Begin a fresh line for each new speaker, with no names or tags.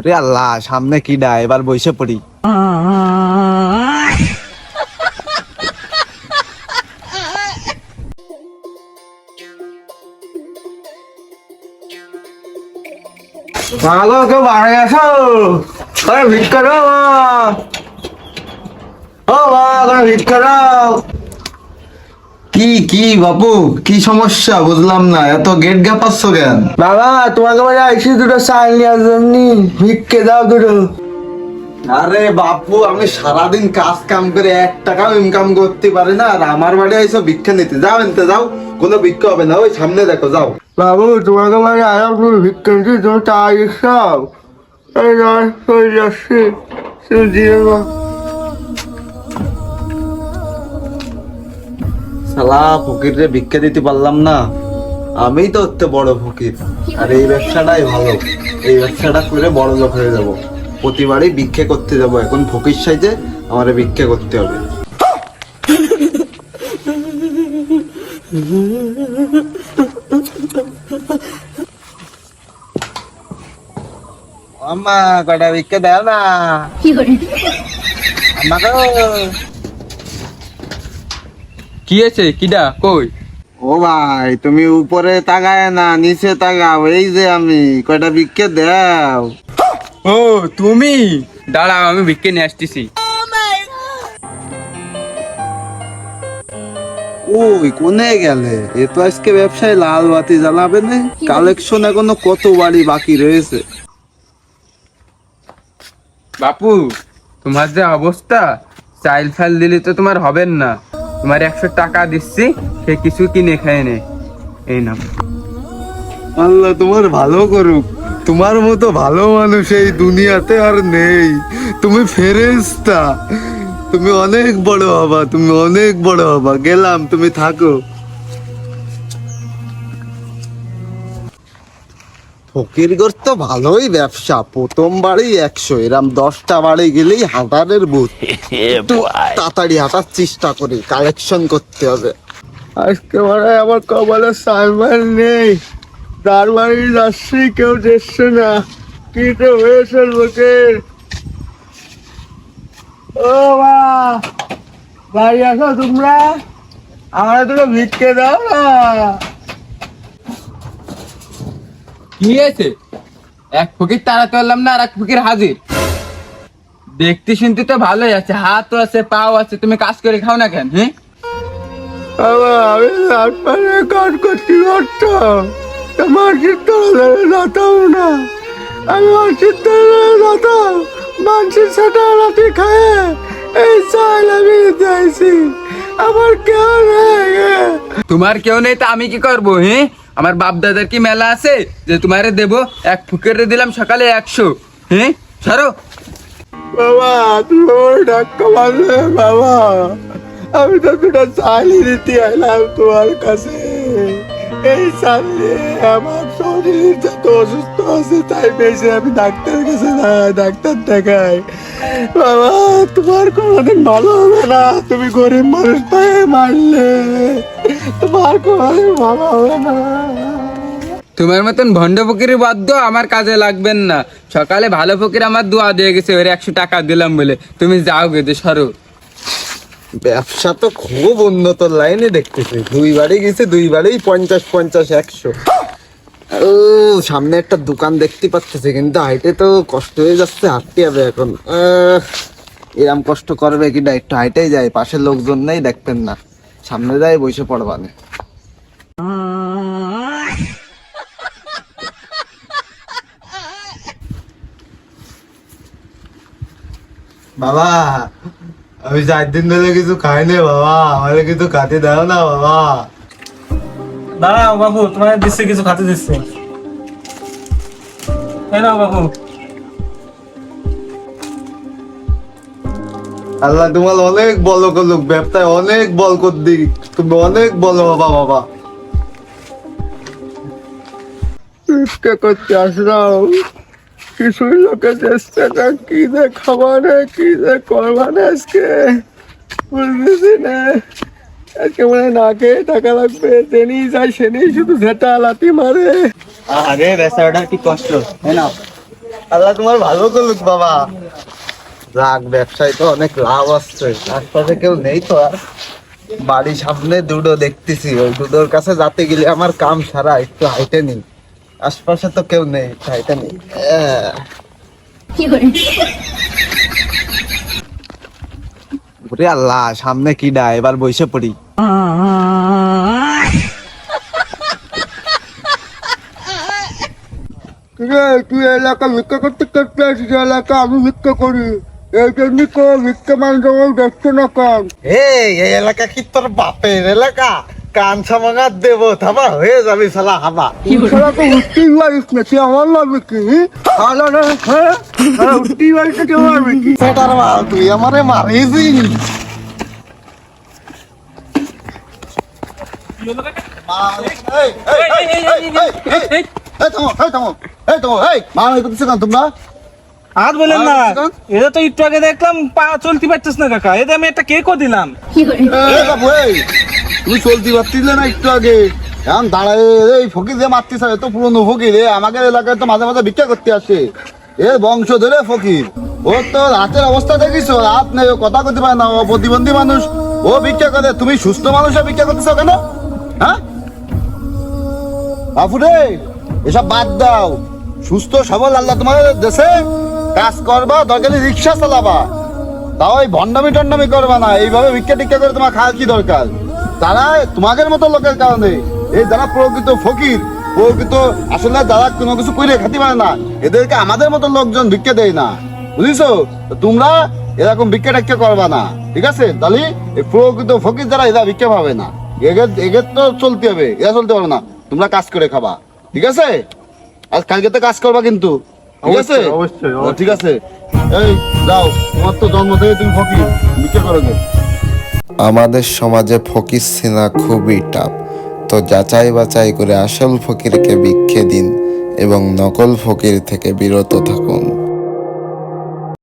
ওরে আল্লাহ, সামনে কি ডা এবার বসে পড়ি। ভালো কেউ বাড়ি আসো করো মা। ও করো
কি কি বাপু? কি সমস্যা? বুঝলাম না। এত গেট গাপাচ্ছ কেন?
বাবা তোমাকে বলে আইসি দুটো চাল নেওয়ার জন্য। ভিক্ষে দাও দুটো। আরে বাপু আমি সারাদিন কাজ কাম করে এক টাকাও ইনকাম করতে পারি না। আর আমার বাড়ি আইসো ভিক্ষা নিতে। যাও এনতে যাও। কোনো ভিক্ষা হবে না। ওই সামনে দেখো যাও। বাবু তোমাকে মানে আরাম করে ভিক্ষা নিতে তুমি টাকা দিচ্ছাও এই নয় চলে যাচ্ছি। তুমি দিয়ে শালা ফকির রে ভিক্ষা দিতে পারলাম না। আমি তো হচ্ছে বড় ফকির। আর এই ব্যবসাটাই ভালো। এই ব্যবসাটা করে বড় লোক হয়ে যাব। প্রতিবারই ভিক্ষে করতে যাব। এখন ফকির সাইজে আমার ভিক্ষে করতে হবে। আম্মা কটা ভিক্ষে দাও না। আমাকে
কি আছে কিডা কই?
ও ভাই তুমি উপরে তাকায় না নিচে তাকাও এই যে আমি কয়টা ভিক্ষে দাও?
ও তুমি? দাঁড়াও আমি ভিক্ষে নিয়ে আসতেছি।
ওই কোনে গেলে? এ তো আজকে ব্যবসায় লাল বাতি জ্বালাবে না। কালেকশন এখনও কত বাড়ি বাকি রয়েছে?
বাপু তোমার যে অবস্থা চাইল ফাইল দিলে তো তোমার হবেন না। তোমার একশো টাকা দিচ্ছি, সে কিছু কিনে খায় নে। এই নাম
আল্লাহ তোমার ভালো করুক। তোমার মতো ভালো মানুষ এই দুনিয়াতে আর নেই। তুমি ফেরেস্তা তুমি অনেক বড় হবা, তুমি অনেক বড় হবা। গেলাম, তুমি থাকো। ফকিরগর তো ভালোই ব্যবসা। প্রথম বাড়ি একশো এরম দশটা বাড়ি গেলেই হাজারের বুথ একটু তাড়াতাড়ি হাঁটার চেষ্টা করি কালেকশন করতে হবে। আজকে মানে আমার কপালে সাইমান নেই। তার বাড়ি যাচ্ছি কেউ দেখছে না। কি তো হয়েছে লোকের? ও মা বাড়ি আসো তোমরা। আমার দুটো ভিক্ষে দাও না।
কি আছে এক ফকির তাড়াতে পারলাম না আর এক ফকির হাজির। দেখতে শুনতে তো ভালোই আছে হাতও আছে পাও আছে তুমি কাজ করে খাও না কেন হ্যাঁ
বাবা আমি কাজ করতে পারতাম। না। আমি সাথে রাতে খায় এই চাল আমি আমার কেউ নেই।
তোমার কেউ নেই তা আমি কি করব হ্যাঁ আমার বাপ দাদার কি মেলা আছে? যে তোমারে দেবো এক ফুকেরে দিলাম সকালে একশো। হ্যাঁ? সরো।
বাবা, তুমি আমার ধাক্কা বাবা। আমি তো দুটো চালি দিতে এলাম তোমার কাছে। এই চালিয়ে আমার শরীর যত অসুস্থ আছে, তাই বেশি আমি ডাক্তারের কাছে ডাক্তার দেখাই। বাবা, তোমার কোনোদিন ভালো হবে না। তুমি গরিব মানুষ তাই মারলে। তোমার কোনোদিন ভালো হবে না।
তোমার মতন ভণ্ড ফকিরের বাদ্য আমার কাজে লাগবেন না। সকালে ভালো ফকির আমার দোয়া দিয়ে গেছে ওর একশো টাকা দিলাম বলে। তুমি যাও গেতে সরো।
ব্যবসা তো খুব উন্নত লাইনে দেখতেছি। দুই বারে গেছে দুই বারেই পঞ্চাশ পঞ্চাশ একশো। ও সামনে একটা দোকান দেখতে পাচ্ছি কিন্তু হাইটে তো কষ্ট হয়ে যাচ্ছে হাঁটতে হবে এখন। এরম কষ্ট করবে কি না? একটু হাইটেই যায় পাশের লোকজন নেই দেখবেন না। সামনে যায় বসে পড়বানে বাবা আমি চার দিন ধরে কিছু খাই খাইনি বাবা আমাকে কিছু খাতে দাও না বাবা।
দাঁড়াও বাবু তোমার দিচ্ছে কিছু খাতে দিচ্ছে। এই নাও বাবু।
আল্লাহ তোমার অনেক বল করুক ব্যবসায় অনেক বল কর দিক তুমি অনেক বল বাবা বাবা। इसके को प्यास रहा हूँ किसी लोग কি যে किधर खवाने किधर करवाने इसके বুঝতেছি না আজকে মনে নাকে টাকা লাগবে জেনি যায় সেনি শুধু ঝেটা লাতি মারে।
আরে বেচারাটা কি কষ্ট তাই না?
আল্লাহ তোমার ভালো করুক বাবা। যাক ব্যবসায় তো অনেক লাভ আসছে। আশপাশে কেউ নেই তো আর। বাড়ির সামনে দুটো দেখতেছি। ওই দুটোর কাছে যাতে গেলে আমার কাম সারা একটু হাইটে নি আশপাশে তো কেউ নেই হাইটে নি ওরে আল্লাহ সামনে কি ডা এবার বসে পড়ি।
তুই এলাকা ভিক্ষা করতে করতে এলাকা আমি ভিক্ষা করি। এই জন্য
তো বিত্তমান কি তোর বাপের এলাকা কাঞ্চা মাঙা দেব থাবা হয়ে যাবি শালা হাবা
শালা তো উঠতেই পারিস না
আর বলেন না এটা তো একটু আগে দেখলাম পা চলতে পারছিস না কাকা। এদের আমি একটা কেকও দিলাম।
তুমি চলতে পারছিলে না একটু আগে? এখন দাঁড়ায় এই ফকির দিয়ে মারতিস এত পুরনো ফকির এ আমাদের এলাকায় তো মাঝে মাঝে ভিক্ষা করতে আসে। এর বংশ ধরে ফকির ও তো রাতের অবস্থা দেখিস রাত নেই কথা করতে পারে না ও প্রতিবন্ধী মানুষ। ও ভিক্ষা করে তুমি সুস্থ মানুষে ভিক্ষা করতেছো কেন? হ্যাঁ? বাপুরে এসব বাদ দাও। সুস্থ সবল আল্লাহ তোমার দেশে। কাজ করবা, দরকার রিক্সা চালাবা। তাও ওই ভণ্ডামি টন্ডামি করবা না, এইভাবে ভিক্ষা টিক্ষা করে তোমার খাওয়ার কি দরকার? তারা তোমাদের মতো লোকের কারণে, এই যারা প্রকৃত ফকির, প্রকৃত আসলে যারা কোনো কিছু করে খাতি পারে না, এদেরকে আমাদের মতো লোকজন ভিক্ষা দেয় না। বুঝেছ? তোমরা এরকম ভিক্ষা টিক্ষা করবা না, ঠিক আছে? তাহলে এই প্রকৃত ফকির যারা, এরা ভিক্ষা পাবে না। এগের এগের তো চলতে হবে, এরা চলতে পারবে না। তোমরা কাজ করে খাবা, ঠিক আছে? আর কালকে তো কাজ করবা কিন্তু।
অবশ্যই
ঠিক আছে। এই যাও তোমার তো জন্ম থেকে তুমি করে দাও
আমাদের সমাজে ফকির সিনা খুবই টাপ তো যাচাই বাছাই করে আসল ফকিরকে বিক্ষে দিন এবং নকল ফকির থেকে বিরত থাকুন।